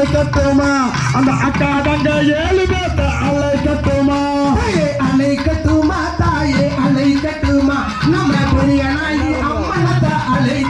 அலை கட்டுமா அந்த அக்கா தங்க ஏழு பேத்த அலை கட்டுமா அலை கட்டுமா தாயே அலை கட்டுமா நம்ம பெரிய நாயி அம்மனத்தை அலை